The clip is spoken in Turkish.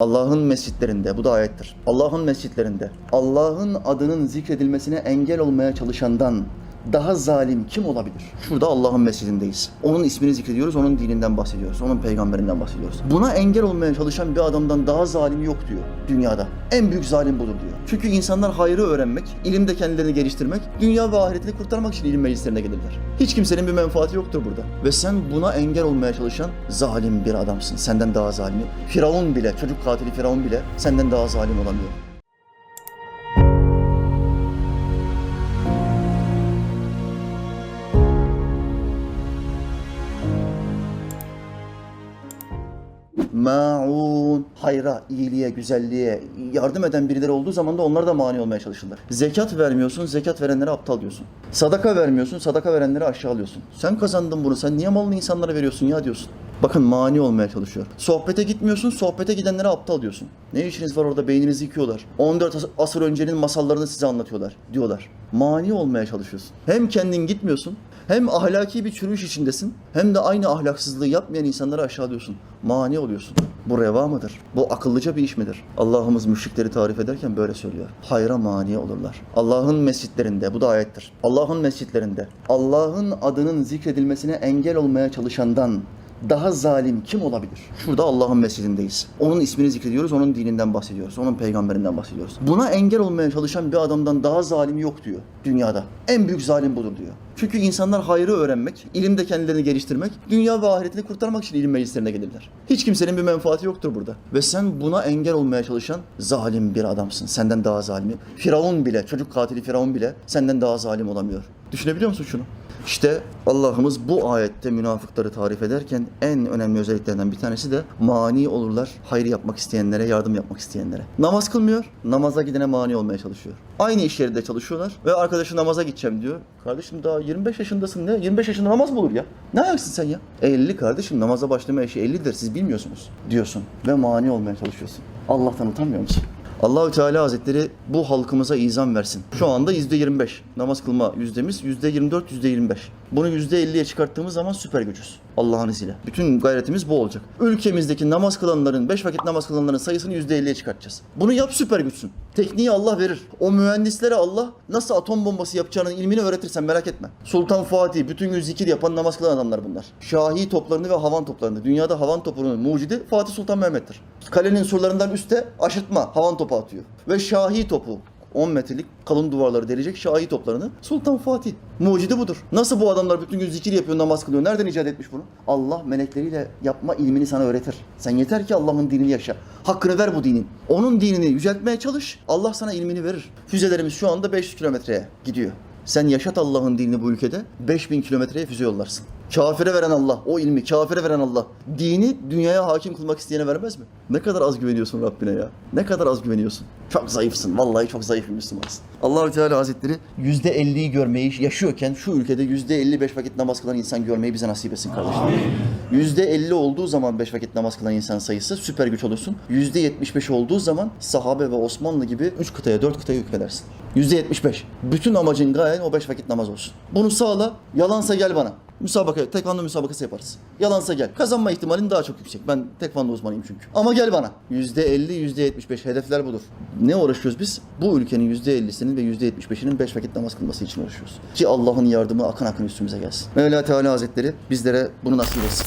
Allah'ın mescitlerinde, bu da ayettir. Allah'ın mescitlerinde Allah'ın adının zikredilmesine engel olmaya çalışandan daha zalim kim olabilir? Şurada Allah'ın mescidindeyiz. Onun ismini zikrediyoruz, onun dininden bahsediyoruz, onun peygamberinden bahsediyoruz. Buna engel olmaya çalışan bir adamdan daha zalim yok diyor dünyada. En büyük zalim budur diyor. Çünkü insanlar hayrı öğrenmek, ilimde kendilerini geliştirmek, dünya ve ahiretini kurtarmak için ilim meclislerine gelirler. Hiç kimsenin bir menfaati yoktur burada. Ve sen buna engel olmaya çalışan zalim bir adamsın. Senden daha zalimi. Firavun bile, çocuk katili Firavun bile senden daha zalim olamıyor. Ma'un. Hayra, iyiliğe, güzelliğe yardım eden birileri olduğu zaman da onlar da mani olmaya çalışırlar. Zekat vermiyorsun, zekat verenlere aptal diyorsun. Sadaka vermiyorsun, sadaka verenleri aşağılıyorsun. Sen kazandın bunu, sen niye malını insanlara veriyorsun ya diyorsun. Bakın mani olmaya çalışıyor. Sohbete gitmiyorsun, sohbete gidenlere aptal diyorsun. Ne işiniz var orada beyninizi yıkıyorlar. 14 as- asır öncenin masallarını size anlatıyorlar diyorlar. Mani olmaya çalışıyorsun. Hem kendin gitmiyorsun, hem ahlaki bir çürüyüş içindesin, hem de aynı ahlaksızlığı yapmayan insanları aşağılıyorsun. Mani oluyorsun. Bu reva mıdır? Bu akıllıca bir iş midir? Allah'ımız müşrikleri tarif ederken böyle söylüyor. Hayra mani olurlar. Allah'ın mescitlerinde, bu da ayettir. Allah'ın mescitlerinde Allah'ın adının zikredilmesine engel olmaya çalışandan daha zalim kim olabilir? Şurada Allah'ın mescidindeyiz. Onun ismini zikrediyoruz, onun dininden bahsediyoruz, onun peygamberinden bahsediyoruz. Buna engel olmaya çalışan bir adamdan daha zalim yok diyor dünyada. En büyük zalim budur diyor. Çünkü insanlar hayrı öğrenmek, ilimde kendilerini geliştirmek, dünya ve ahiretini kurtarmak için ilim meclislerine gelirler. Hiç kimsenin bir menfaati yoktur burada. Ve sen buna engel olmaya çalışan zalim bir adamsın. Senden daha zalimi. Firavun bile, çocuk katili Firavun bile senden daha zalim olamıyor. Düşünebiliyor musun şunu? İşte Allah'ımız bu ayette münafıkları tarif ederken en önemli özelliklerinden bir tanesi de mani olurlar hayır yapmak isteyenlere, yardım yapmak isteyenlere. Namaz kılmıyor, namaza gidene mani olmaya çalışıyor. Aynı iş yerinde çalışıyorlar ve arkadaşı namaza gideceğim diyor. Kardeşim daha 25 yaşındasın ne? 25 yaşında namaz mı olur ya? Ne ayaksın sen ya? 50 kardeşim namaza başlama yaşı 50'dir siz bilmiyorsunuz diyorsun ve mani olmaya çalışıyorsun. Allah'tan utanmıyor musun? Allahü Teala Hazretleri bu halkımıza izan versin. Şu anda %25 namaz kılma yüzdemiz, %24, %25. Bunu %50'ye çıkarttığımız zaman süper gücüz. Allah'ın izniyle. Bütün gayretimiz bu olacak. Ülkemizdeki namaz kılanların, 5 vakit namaz kılanların sayısını %50'ye çıkartacağız. Bunu yap süper güçsün. Tekniği Allah verir. O mühendislere Allah nasıl atom bombası yapacağının ilmini öğretirsen merak etme. Sultan Fatih, bütün gün zikir yapan namaz kılan adamlar bunlar. Şahi toplarını ve havan toplarını. Dünyada havan topunun mucidi Fatih Sultan Mehmet'tir. Kalenin surlarından üstte aşırtma, havan topu atıyor. Ve Şahi topu 10 metrelik kalın duvarları delecek şahi toplarını Sultan Fatih. Mucidi budur. Nasıl bu adamlar bütün gün zikir yapıyor, namaz kılıyor? Nereden icat etmiş bunu? Allah melekleriyle yapma ilmini sana öğretir. Sen yeter ki Allah'ın dinini yaşa. Hakkını ver bu dinin. Onun dinini yüceltmeye çalış. Allah sana ilmini verir. Füzelerimiz şu anda 500 kilometreye gidiyor. Sen yaşat Allah'ın dinini bu ülkede 5000 kilometreye füze yollarsın. Kafire veren Allah, o ilmi kafire veren Allah. Dini dünyaya hakim kılmak isteyene vermez mi? Ne kadar az güveniyorsun Rabbine ya. Ne kadar az güveniyorsun. Çok zayıfsın. Vallahi çok zayıf bir Müslümansın. Allahü Teala Hazretleri %50'yi görmeyi yaşıyorken şu ülkede %55 vakit namaz kılan insan görmeyi bize nasip etsin kardeşim. %50 olduğu zaman 5 vakit namaz kılan insan sayısı süper güç olursun. %75 olduğu zaman sahabe ve Osmanlı gibi 3 kıtaya 4 kıtaya hükmedersin. %75. Bütün amacın gayen o 5 vakit namaz olsun. Bunu sağla. Yalansa gel bana. Müsabaka, tekvando müsabakası yaparız. Yalansa gel. Kazanma ihtimalin daha çok yüksek. Ben tekvando uzmanıyım çünkü. Ama gel bana. %50, %75 hedefler budur. Ne uğraşıyoruz biz? Bu ülkenin %50'sinin ve %75'inin 5 vakit namaz kılması için uğraşıyoruz. Ki Allah'ın yardımı akın akın üstümüze gelsin. Mevla Teala Hazretleri bizlere bunu nasip etsin.